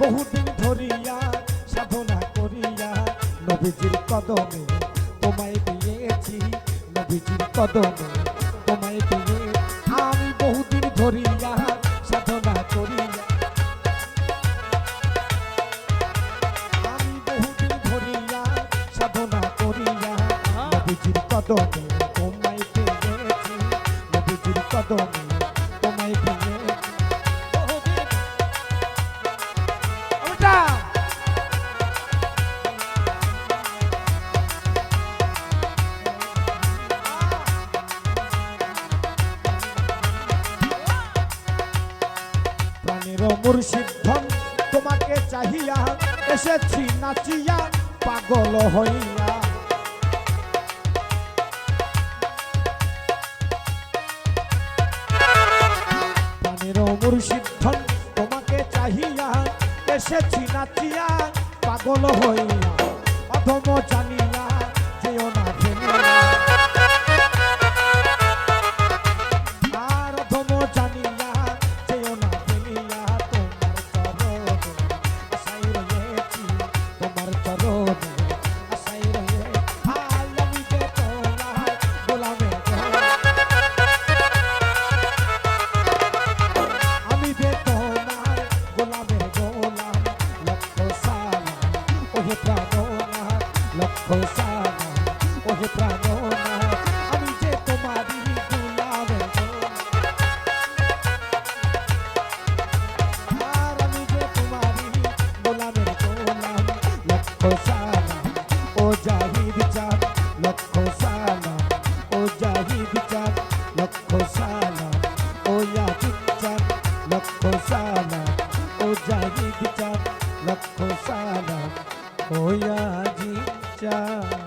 বহুদিন ধরিয়া সাধনা করিয়া নবীজির কদমে তোমায় পেয়েছি নবীজির কদমে তোমায় পেয়ে আমি বহুদিন ধরিয়া সাধনা করিয়া আমি বহুদিন ধরিয়া সাধনা করিয়া নবীজির কদমে তোমায় পেয়েছি, নবীজির কদমে তোমায় পেয়েছি। প্রাণের মুর্শিদ ধন তোমাকে চাহিয়া এসেছি নাচিয়া, পাগল হইয়া। প্রাণের মুর্শিদ ধন তোমাকে চাহিয়া এসেছি নাচিয়া, পাগল হইয়া। অধম জানিয়া ওহে প্রাণনা লক্ষ সালা ওহে প্রাণনা আমি যে তোমারই গোলাম আর আমি যে তোমারই গোলামের গোলাম, লক্ষ সালা ও জাহিদ চাঁদ, লক্ষ সালা ও জাহিদ চাঁদ, লক্ষ সালা ও ইয়াজিদ চাঁদ, লক্ষ সালা ও জাহিদ চাঁদ, লক্ষ সালা ও ইয়াজিদ চাঁদ